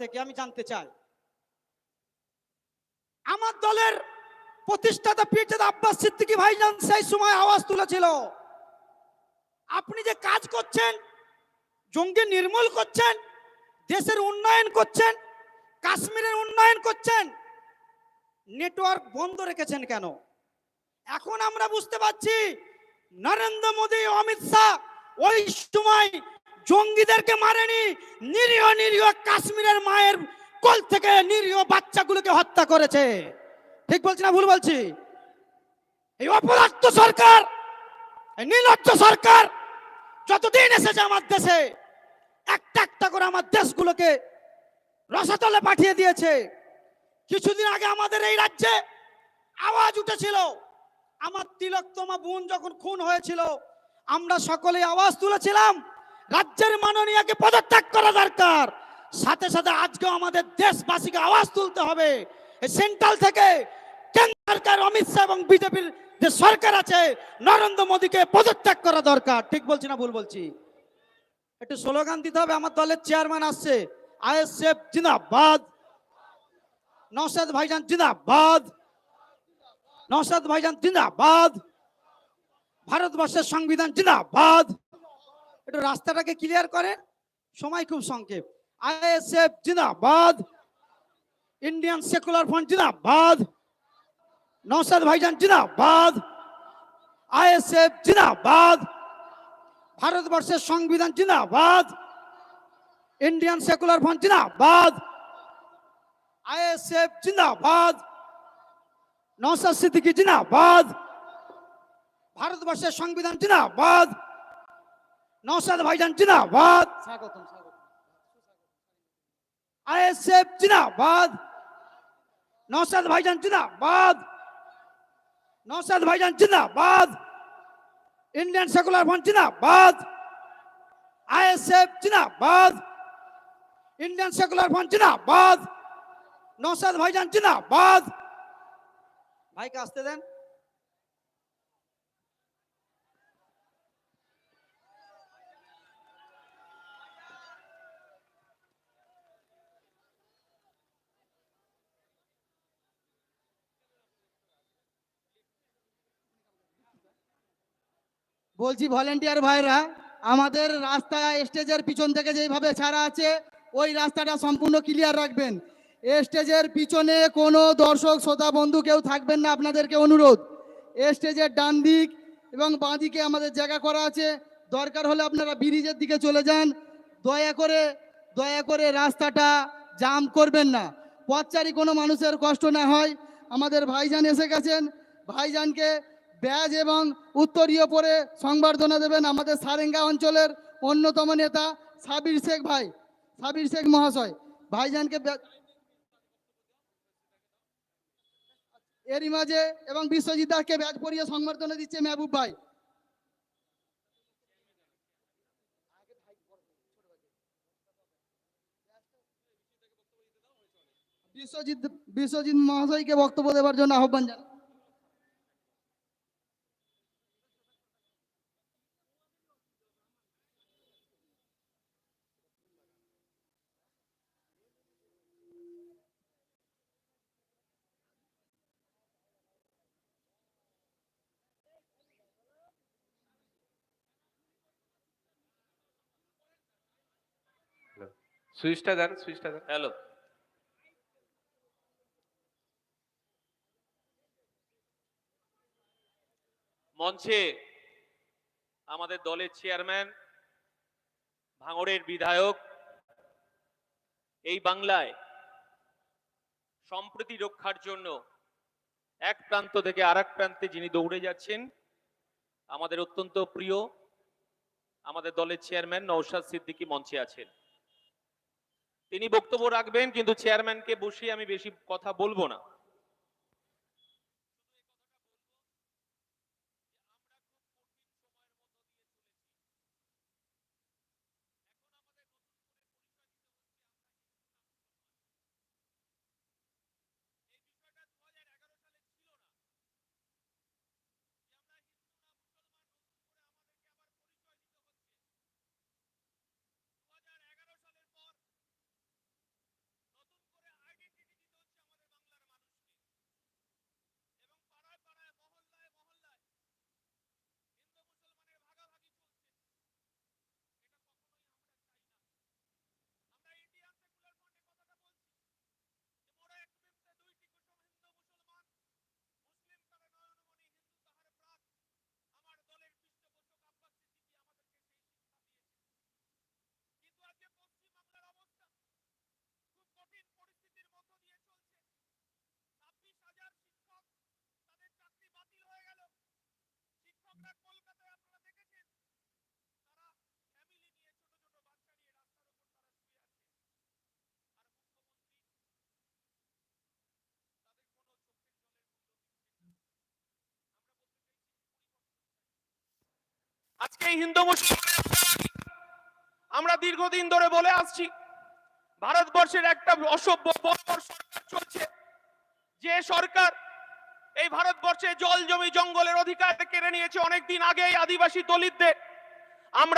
থেকে আমি জানতে চাই। আমার দলের প্রতিষ্ঠাতা পীরজাদা আব্বাস সিদ্দিকী ভাইজান সেই সময় আওয়াজ তুলেছিল। আপনি যে কাজ করছেন, জঙ্গি নির্মূল করছেন, দেশের উন্নয়ন করছেন, কাশ্মীরের উন্নয়ন করছেন, নেটওয়ার্ক বন্ধ রেখেছেন কেন? এখন আমরা বুঝতে পারছি, নরেন্দ্র মোদী অমিত শাহ ওই সময় জঙ্গিদেরকে মারেনি, নিরীহ নিরীহ কাশ্মীরের মায়ের কোল থেকে নিরীহ বাচ্চাগুলোকে হত্যা করেছে। ঠিক বলছি না ভুল বলছি? এই অপদার্থ সরকার, এই নির্লজ্জ সরকার যতদিন এসেছে আমার দেশে, একটা একটা করে আমার দেশগুলোকে রসাতলে পাঠিয়ে দিয়েছে। কিছুদিন আগে আমাদের এই রাজ্যে আওয়াজ উঠেছিল, আমার তিলকতমা বোন যখন খুন হয়েছিল, আমরা সকলে আওয়াজ তুলেছিলাম রাজ্যের মাননীয়কে পদত্যাগ করা দরকার। সাথে সাথে আজকে আমাদের দেশবাসীকে আওয়াজ তুলতে হবে। সেন্ট্রাল থেকে কেন্দ্র সরকার, অমিত শাহ এবং বিজেপির যে সরকার আছে, নরেন্দ্র মোদীকে পদত্যাগ করা দরকার। ঠিক বলছি না ভুল বলছি? একটু স্লোগান দিতে হবে, আমার দলের চেয়ারম্যান আসছে। আইএসএফ জিন্দাবাদ। নৌসাদ ভাইজান জিন্দাবাদ। নৌসাদ ভাইজান জিন্দাবাদ। ভারতবর্ষের সংবিধান জিন্দাবাদ। একটু রাস্তাটাকে ক্লিয়ার করেন। সময় খুব সংক্ষেপ। আইএসএফ জিন্দাবাদ। ইন্ডিয়ান সেকুলার ফ্রন্ট জিন্দাবাদ। নৌসাদ ভাইজান জিন্দাবাদ। আইএসএফ জিন্দাবাদ। ভারতবর্ষের সংবিধান জিন্দাবাদ। ইন্ডিয়ান সেকুলার ফ্রন্ট জিন্দাবাদ। আইএসএফ জিন্দাবাদ। নৌসাদ সিদ্দিকী জিন্দাবাদ। ভারতবর্ষের সংবিধান জিন্দাবাদ। নৌসাদ ভাইজান জিন্দাবাদ। স্বাগতম আইএসএফ জিন্দাবাদ। নৌসাদ ভাইজান জিন্দাবাদ। নৌসাদ ভাইজান জিন্দাবাদ। ইন্ডিয়ান সেকুলার ফ্রন্ট জিন্দাবাদ। আইএসএফ জিন্দাবাদ। ইন্ডিয়ান সেকুলার ফ্রন্ট জিন্দাবাদ। নৌসাদ ভাইজান জিন্দাবাদ। ভাইকে আসতে দেন। বলছি ভলেন্টিয়ার ভাইরা, আমাদের রাস্তা স্টেজের পিছন থেকে যেইভাবে ছাড়া আছে, ওই রাস্তাটা সম্পূর্ণ ক্লিয়ার রাখবেন। স্টেজের পিছনে কোনো দর্শক, শ্রোতা, বন্ধু কেউ থাকবেন না, আপনাদেরকে অনুরোধ। স্টেজের ডান দিক এবং বাঁ দিকে আমাদের জায়গা করা আছে। দরকার হলে আপনারা ব্রিজের দিকে চলে যান। দয়া করে দয়া করে রাস্তাটা জাম করবেন না। পথচারী কোনো মানুষের কষ্ট না হয়। আমাদের ভাইজান এসে গেছেন। ভাইজানকে ব্যাজ এবং উত্তরীয় পরে সংবর্ধনা দেবেন আমাদের সারেঙ্গা অঞ্চলের অন্যতম নেতা সাবির শেখ ভাই, সাবির শেখ মহাশয়। ভাইজানকে এরই মাঝে এবং বিশ্বজিৎ দাসকে ব্যাজ পরিয়ে সংবর্ধনা দিচ্ছে মেহবুব ভাই। বিশ্বজিৎ বিশ্বজিৎ মহাশয়কে বক্তব্য দেওয়ার জন্য আহ্বান জানাই। সুইচটা দেন সুইচটা দেন। হ্যালো। মঞ্চে আমাদের দলের চেয়ারম্যান, ভাঙড়ের বিধায়ক, এই বাংলায় সম্প্রীতি রক্ষার জন্য এক প্রান্ত থেকে আর প্রান্তে যিনি দৌড়ে যাচ্ছেন, আমাদের অত্যন্ত প্রিয়, আমাদের দলের চেয়ারম্যান নৌশাদ সিদ্দিকী মঞ্চে আছেন। তিনি বক্তব্য রাখবেন কিন্তু চেয়ারম্যানকে বসিয়ে আমি বেশি কথা বলব না। আজকে হিন্দু মুসলমানের রাজনীতি আমরা দীর্ঘদিন ধরে বলে আসছি, ভারতবর্ষের একটা অসভ্য সরকার চলছে। যে সরকার এই ভারতবর্ষে জল জমি জঙ্গলের অধিকার কেড়ে নিয়েছে অনেকদিন আগেই আদিবাসী দলিতদের।